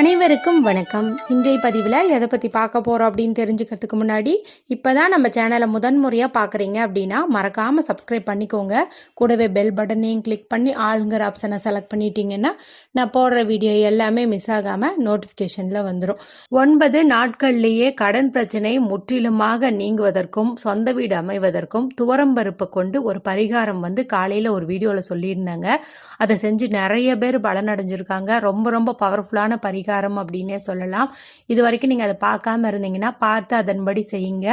அனைவருக்கும் வணக்கம். இன்றைய பதிவில் எதை பற்றி பார்க்க போகிறோம் அப்படின்னு தெரிஞ்சுக்கிறதுக்கு முன்னாடி இப்போ தான் நம்ம சேனலை முதன்முறையாக பார்க்குறீங்க அப்படின்னா மறக்காமல் சப்ஸ்கிரைப் பண்ணிக்கோங்க. கூடவே பெல் பட்டனையும் கிளிக் பண்ணி ஆளுங்கிற ஆப்ஷனை செலக்ட் பண்ணிட்டீங்கன்னா நான் போடுற வீடியோ எல்லாமே மிஸ் ஆகாமல் நோட்டிஃபிகேஷனில் வந்துடும் ஒன்பது நாட்கள்லேயே கடன் பிரச்சனை முற்றிலுமாக நீங்குவதற்கும் சொந்த வீடு அமைவதற்கும் துவரம்பருப்பை கொண்டு ஒரு பரிகாரம் வந்து காலையில் ஒரு வீடியோவில் சொல்லியிருந்தாங்க. அதை செஞ்சு நிறைய பேர் பலனடைஞ்சிருக்காங்க. ரொம்ப ரொம்ப பவர்ஃபுல்லான பரிகாரம். அப்படின்னே சொல்லலாம். இது வரைக்கும் நீங்கள் அதை பார்க்காம இருந்தீங்கன்னா பார்த்து அதன்படி செய்யுங்க.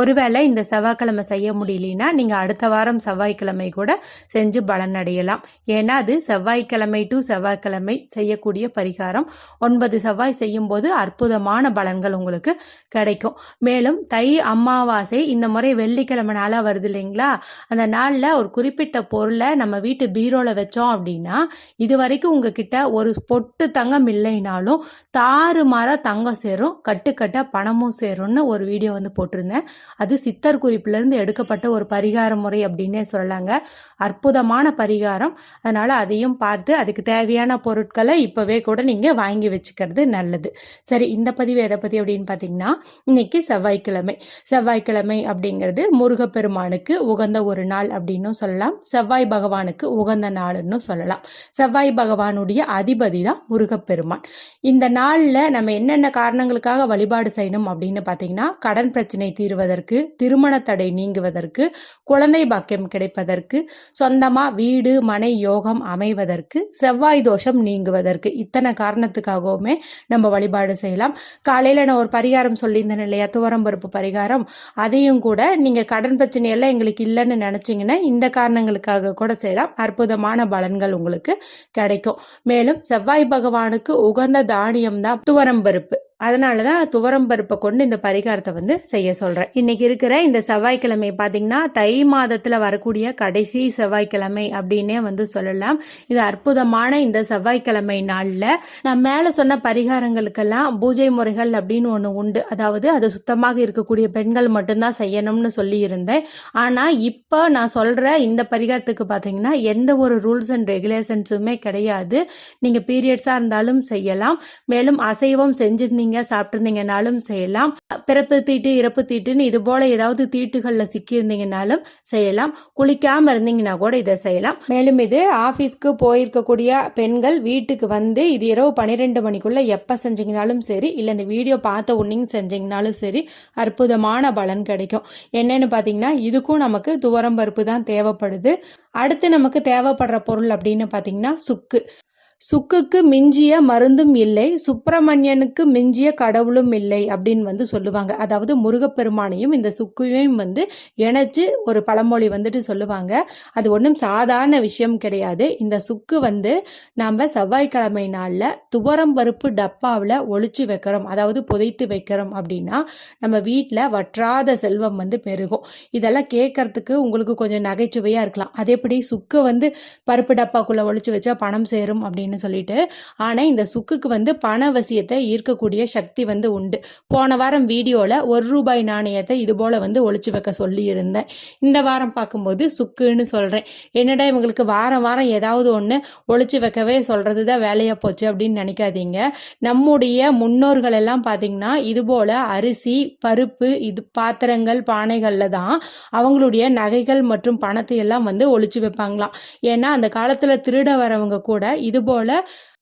ஒருவேளை இந்த செவ்வாய்க்கிழமை செய்ய முடியலனா நீங்கள் அடுத்த வாரம் செவ்வாய்க்கிழமை கூட செஞ்சு பலனடையலாம் ஏன்னா அது செவ்வாய்க்கிழமை டு செவ்வாய்க்கிழமை செய்யக்கூடிய பரிகாரம். ஒன்பது செவ்வாய் செய்யும்போது அற்புதமான பலன்கள் உங்களுக்கு கிடைக்கும். மேலும் தை அமாவாசை இந்த முறை வெள்ளிக்கிழமை நாளாக வருது இல்லைங்களா? அந்த நாளில் ஒரு குறிப்பிட்ட பொருளை நம்ம வீட்டு பீரோவில் வச்சோம் அப்படின்னா இது வரைக்கும் உங்ககிட்ட ஒரு பொட்டு தங்கம் இல்லைனாலும் தாறுமாற தங்கம் சேரும் கட்டுக்கட்டாக பணமும் சேரும்னு ஒரு வீடியோ வந்து போட்டிருந்தேன். அது சித்தர் குறிப்பிலேருந்து எடுக்கப்பட்ட ஒரு பரிகார முறை அப்படின்னே சொல்லலாங்க. அற்புதமான பரிகாரம். அதனால் அதையும் பார்த்து அதுக்கு தேவையான பொருட்களை இப்போவே கூட நீங்கள் வாங்கி வச்சுக்கிறது நல்லது. சரி இந்த பதிவு எதை பற்றி அப்படின்னு பார்த்தீங்கன்னா இன்னைக்கு செவ்வாய்க்கிழமை. செவ்வாய்க்கிழமை அப்படிங்கிறது முருகப்பெருமானுக்கு உகந்த ஒரு நாள் அப்படின்னும் சொல்லலாம். செவ்வாய் பகவானுக்கு உகந்த நாள்னு சொல்லலாம். செவ்வாய் பகவானுடைய அதிபதி தான் முருகப்பெருமான். இந்த நாளில் நம்ம என்னென்ன காரணங்களுக்காக வழிபாடு செய்யணும் அப்படின்னு பார்த்தீங்கன்னா கடன் பிரச்சனை தீர்வதற்கு திருமண தடை நீங்குவதற்கு குழந்தை பாக்கியம் கிடைப்பதற்கு சொந்தமாக வீடு மனை யோகம் அமைவதற்கு செவ்வாய் தோஷம் நீங்குவதற்கு இத்தனை காரணத்துக்காகவுமே நம்ம வழிபாடு செய்யலாம். காலையில் நான் ஒரு பரிகாரம் சொல்லியிருந்தேன் இல்லையா துவரம்பருப்பு பரிகாரம்? அதையும் கூட நீங்கள் கடன் பிரச்சனையெல்லாம் எங்களுக்கு இல்லைன்னு நினச்சிங்கன்னா இந்த காரணங்களுக்காக கூட செய்யலாம். அற்புதமான பலன்கள் உங்களுக்கு கிடைக்கும். மேலும் செவ்வாய் பகவானுக்கு உகந்த தானியம் தான் துவரம்பருப்பு அதனால தான் துவரம் பருப்பை கொண்டு இந்த பரிகாரத்தை வந்து செய்ய சொல்கிறேன் இன்றைக்கி இருக்கிற இந்த செவ்வாய்க்கிழமை பார்த்தீங்கன்னா தை மாதத்தில் வரக்கூடிய கடைசி செவ்வாய்க்கிழமை அப்படின்னே வந்து சொல்லலாம். இது அற்புதமான இந்த செவ்வாய்க்கிழமை நாளில் நான் மேலே சொன்ன பரிகாரங்களுக்கெல்லாம் பூஜை முறைகள் அப்படின்னு ஒன்று உண்டு. அதாவது அது சுத்தமாக இருக்கக்கூடிய பெண்கள் மட்டும்தான் செய்யணும்னு சொல்லியிருந்தேன். ஆனால் இப்போ நான் சொல்கிற இந்த பரிகாரத்துக்கு பார்த்தீங்கன்னா எந்த ஒரு ரூல்ஸ் அண்ட் ரெகுலேஷன்ஸுமே கிடையாது. நீங்கள் பீரியட்ஸாக இருந்தாலும் செய்யலாம். மேலும் அசைவம் செஞ்சுருந்தீங்க சாப்பிட்ருந்தீங்கனாலும் செய்யலாம். பிறப்பு தீட்டு இறப்பு தீட்டுன்னு இது போல ஏதாவது தீட்டுகளில் சிக்கியிருந்தீங்கனாலும் செய்யலாம். குளிக்காமல் இருந்தீங்கன்னா கூட இதை செய்யலாம். மேலும் இது ஆஃபீஸ்க்கு போயிருக்கக்கூடிய பெண்கள் வீட்டுக்கு வந்து இது இரவு பன்னிரெண்டு மணிக்குள்ளே எப்போ செஞ்சீங்கனாலும் சரி இல்லை இந்த வீடியோ பார்த்த உடனே செஞ்சீங்கனாலும் சரி அற்புதமான பலன் கிடைக்கும். என்னென்னு பார்த்தீங்கன்னா இதுக்கும் நமக்கு துவரம் பருப்பு தான் தேவைப்படுது. அடுத்து நமக்கு தேவைப்படுற பொருள் அப்படின்னு பார்த்தீங்கன்னா சுக்கு. சுக்குக்கு மிஞ்சிய மருந்தும் இல்லை சுப்பிரமணியனுக்கு மிஞ்சிய கடவுளும் இல்லை அப்படின்னு வந்து சொல்லுவாங்க. அதாவது முருகப்பெருமானையும் இந்த சுக்கையும் வந்து இணைச்சு ஒரு பழமொழி வந்துட்டு சொல்லுவாங்க. அது ஒன்றும் சாதாரண விஷயம் கிடையாது. இந்த சுக்கு வந்து நாம் செவ்வாய்க்கிழமை நாளில் துவரம் பருப்பு டப்பாவில் ஒழிச்சு வைக்கிறோம். அதாவது புதைத்து வைக்கிறோம் அப்படின்னா நம்ம வீட்டில் வற்றாத செல்வம் வந்து பெருகும். இதெல்லாம் கேட்கறதுக்கு உங்களுக்கு கொஞ்சம் நகைச்சுவையாக இருக்கலாம். அதே எப்படி சுக்கு வந்து பருப்பு டப்பாக்குள்ளே ஒழிச்சு வச்சா பணம் சேரும் அப்படின்னு அப்படின்னு சொல்லிட்டு ஆனால் இந்த சுக்குக்கு வந்து பணவசியத்தை ஈர்க்கக்கூடிய சக்தி வந்து உண்டு. போன வாரம் வீடியோவில் ஒரு ரூபாய் நாணயத்தை இது போல் வந்து ஒழிச்சு வைக்க சொல்லியிருந்தேன். இந்த வாரம் பார்க்கும்போது சுக்குன்னு சொல்கிறேன் என்னடா இவங்களுக்கு வாரம் வாரம் ஏதாவது ஒன்று ஒழிச்சு வைக்கவே சொல்கிறது தான் வேலையாக போச்சு அப்படின்னு நினைக்காதீங்க. நம்முடைய முன்னோர்கள் எல்லாம் பார்த்தீங்கன்னா இது போல் அரிசி பருப்பு இது பாத்திரங்கள் பானைகளில் தான் அவங்களுடைய நகைகள் மற்றும் பணத்தை எல்லாம் வந்து ஒழிச்சு வைப்பாங்களாம். ஏன்னா அந்த காலத்தில் திருட வரவங்க கூட இது போல்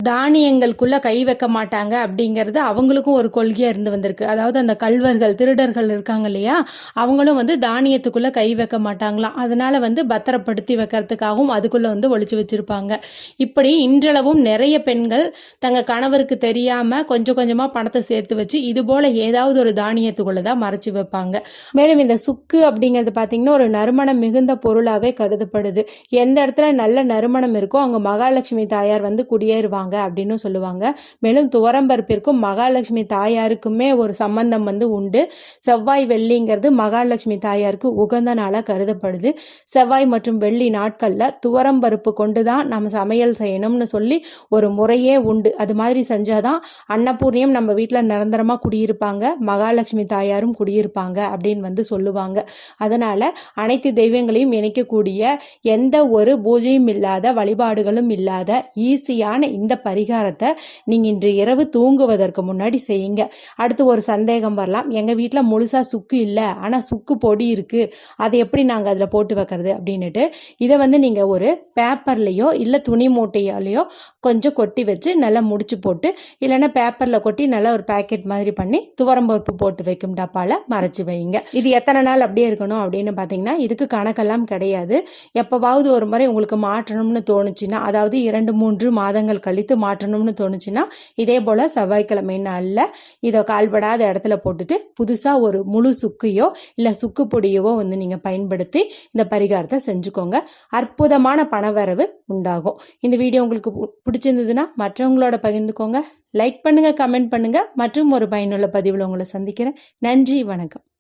தானியங்களுக்குள்ள கை வைக்க மாட்டாங்க அப்படிங்கிறது அவங்களுக்கும் ஒரு கொள்கையாக இருந்து வந்திருக்கு. அதாவது அந்த கல்வர்கள் திருடர்கள் இருக்காங்க இல்லையா? அவங்களும் வந்து தானியத்துக்குள்ள கை வைக்க மாட்டாங்களாம். அதனால வந்து பத்திரப்படுத்தி வைக்கிறதுக்காகவும் அதுக்குள்ள வந்து ஒழிச்சு வச்சிருப்பாங்க. இப்படி இன்றளவும் நிறைய பெண்கள் தங்க கணவருக்கு தெரியாம கொஞ்சம் கொஞ்சமா பணத்தை சேர்த்து வச்சு இது போல ஏதாவது ஒரு தானியத்துக்குள்ள தான் மறைச்சு வைப்பாங்க. மேலும் இந்த சுக்கு அப்படிங்கிறது பார்த்தீங்கன்னா ஒரு நறுமணம் மிகுந்த பொருளாகவே கருதப்படுது. எந்த இடத்துல நல்ல நறுமணம் இருக்கோ அங்கே மகாலட்சுமி தாயார் வந்து குடியேறுவாங்க. அப்படின்னு சொல்லுவாங்க. மேலும் துவரம்பருப்பிற்கும் மகாலட்சுமி தாயாருக்குமே ஒரு சம்பந்தம் வந்து உண்டு. செவ்வாய் வெள்ளிங்கிறது மகாலட்சுமி தாயாருக்கு உகந்த நாளாக கருதப்படுது. செவ்வாய் மற்றும் வெள்ளி நாட்களில் துவரம்பருப்பு கொண்டு தான் நம்ம சமையல் செய்யணும்னு சொல்லி ஒரு முறையே உண்டு. அது மாதிரி செஞ்சாதான் அன்னபூர்ணியம் நம்ம வீட்டில் நிரந்தரமாக குடியிருப்பாங்க. மகாலட்சுமி தாயாரும் குடியிருப்பாங்க அப்படின்னு வந்து சொல்லுவாங்க. அதனால் அனைத்து தெய்வங்களையும் இணைக்கக்கூடிய எந்த ஒரு பூஜையும் இல்லாத வழிபாடுகளும் இல்லாத ஈஸியான இந்த பரிகாரத்தை நீங்கள் இன்று இரவு தூங்குவதற்கு முன்னாடி செய்யுங்க. அடுத்து ஒரு சந்தேகம் வரலாம். எங்கள் வீட்டில் முழுசாக சுக்கு இல்லை. ஆனால் சுக்கு பொடி இருக்குது அதை எப்படி நாங்கள் அதில் போட்டு வைக்கிறது அப்படின்னுட்டு இதை வந்து நீங்கள் ஒரு பேப்பர்லேயோ இல்லை துணி மூட்டையாலேயோ கொஞ்சம் கொட்டி வச்சு நல்லா முடிச்சு போட்டு இல்லைன்னா பேப்பரில் கொட்டி நல்லா ஒரு பேக்கெட் மாதிரி பண்ணி துவரம்பருப்பு போட்டு வைக்கும் டப்பாவில் மறைச்சு வைங்க இது எத்தனை நாள் அப்படியே இருக்கணும் அப்படின்னு பார்த்தீங்கன்னா இதுக்கு கணக்கெல்லாம் கிடையாது. எப்போவாவது ஒரு முறை உங்களுக்கு மாற்றணும்னு தோணுச்சுன்னா அதாவது இரண்டு மூன்று மாதங்கள் கழித்து மாற்றணும்னு தோணுச்சுன்னா இதே போல் செவ்வாய்க்கிழமை நாளில் இதை கால்படாத இடத்துல போட்டுட்டு புதுசாக ஒரு முழு சுக்கையோ இல்லை சுக்கு பொடியவோ வந்து நீங்கள் பயன்படுத்தி இந்த பரிகாரத்தை செஞ்சுக்கோங்க. அற்புதமான பணவரவு உண்டாகும். இந்த வீடியோ உங்களுக்கு பு- பிடிச்சிருந்ததுன்னா மற்றவங்களோட பகிர்ந்துக்கோங்க. லைக் பண்ணுங்கள் கமெண்ட் பண்ணுங்கள் மற்றும் ஒரு பயனுள்ள பதிவில் உங்களை சந்திக்கிறேன். நன்றி வணக்கம்.